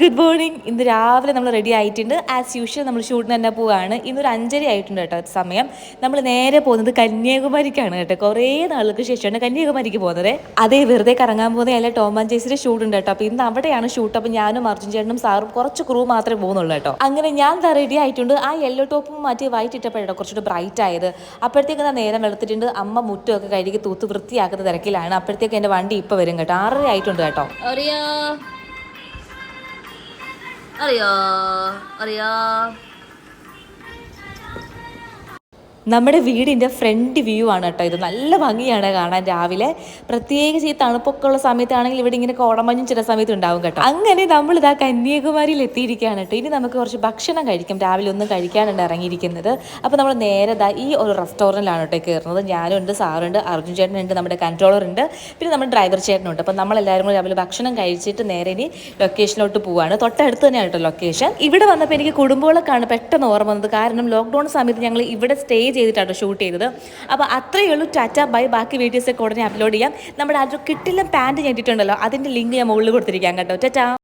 Good morning ഇന്ന് രാവിലെ നമ്മൾ റെഡി ആയിട്ടുണ്ട്. ആസ് യൂഷ്വൽ നമ്മൾ ഷൂട്ടിന് തന്നെ പോവുകയാണ് ഇന്നൊരു അഞ്ചര ആയിട്ടുണ്ട് കേട്ടോ സമയം. നമ്മൾ നേരെ പോകുന്നത് കന്യാകുമാരിക്കാണ് കേട്ടോ. കുറേ നാളുകൾക്ക് ശേഷമാണ് കന്യാകുമാരിക്ക് പോകുന്നത്. അതേ വെറുതെ കറങ്ങാൻ പോകുന്ന അല്ല ടോം ആൻഡ് ജേസിന്റെ ഷൂട്ട് ഉണ്ട് കേട്ടോ. അപ്പോൾ ഇന്ന് അവിടെയാണ് ഷൂട്ട് അപ്പോൾ ഞാനും അർജുൻ ചേട്ടനും സാറും കുറച്ച് ക്രൂ മാത്രമേ പോകുന്നുള്ളൂ കേട്ടോ. അങ്ങനെ ഞാൻ ദാ റെഡി ആയിട്ടുണ്ട്. ആ യെല്ലോ ടോപ്പും മാറ്റി വൈറ്റ് ഇട്ടപ്പോഴാണ് കുറച്ചുകൂടി ബ്രൈറ്റ് ആയത്. അപ്പോഴത്തേക്ക് ഞാൻ നേരം വെളുത്തിട്ടുണ്ട്. അമ്മ മുറ്റമൊക്കെ കഴുകി തൂത്ത് വൃത്തിയാക്കുന്ന തിരക്കിലാണ്. അപ്പോഴത്തേക്ക് എന്റെ വണ്ടി ഇപ്പോൾ വരും കേട്ടോ. ആറര ആയിട്ടുണ്ട് കേട്ടോ. അറിയോ അറിയോ നമ്മുടെ വീടിന്റെ ഫ്രണ്ട് വ്യൂ ആണ് കേട്ടോ ഇത്. നല്ല ഭംഗിയാണ് കാണാൻ രാവിലെ. പ്രത്യേകിച്ച് ഈ തണുപ്പൊക്കെ ഉള്ള സമയത്താണെങ്കിൽ ഇവിടെ ഇങ്ങനെ കോടമഞ്ഞും ചില സമയത്ത് ഉണ്ടാവും കേട്ടോ. അങ്ങനെ നമ്മൾ ഇതാ കന്യാകുമാരിയിൽ എത്തിയിരിക്കുകയാണ് കേട്ടോ. ഇനി നമുക്ക് കുറച്ച് ഭക്ഷണം കഴിക്കും. രാവിലെ ഒന്നും കഴിക്കാനുണ്ട് ഇറങ്ങിയിരിക്കുന്നത്. അപ്പോൾ നമ്മൾ നേരെ ദാ ഈ ഒരു റെസ്റ്റോറന്റിലാണ് കേട്ടോ കയറുന്നത്. ഞാനുണ്ട് സാറുണ്ട് അർജുൻ ചേട്ടനുണ്ട് നമ്മുടെ കൺട്രോളർ ഉണ്ട്. പിന്നെ നമ്മുടെ ഡ്രൈവർ ചേട്ടനുണ്ട് അപ്പോൾ നമ്മളെല്ലാവരും കൂടി രാവിലെ ഭക്ഷണം കഴിച്ചിട്ട് നേരെ ഇനി ലൊക്കേഷനിലോട്ട് പോവാണ്. തൊട്ടടുത്ത് തന്നെയാണ് കേട്ടോ ലൊക്കേഷൻ. ഇവിടെ വന്നപ്പോൾ എനിക്ക് കുടുംബങ്ങളൊക്കെയാണ് പെട്ടെന്ന് ഓർമ്മ വന്നത്. കാരണം ലോക്ക്ഡൗൺ സമയത്ത് ഞങ്ങൾ ഇവിടെ സ്റ്റേ ചെയ്തിട്ടാണ് ഷൂട്ട് ചെയ്തത്. അപ്പോൾ അത്രയേ ഉള്ളൂ. ടാറ്റ ബൈ ബാക്കി വീഡിയോസൊക്കെ ഉടനെ അപ്ലോഡ് ചെയ്യാം. നമ്മുടെ ആ ഒരു കിട്ടില്ല പാന്റ് ഞെട്ടിട്ടുണ്ടല്ലോ അതിന്റെ ലിങ്ക് ഞാൻ മുകളിൽ കൊടുത്തിരിക്കാം കേട്ടോ. ടാറ്റ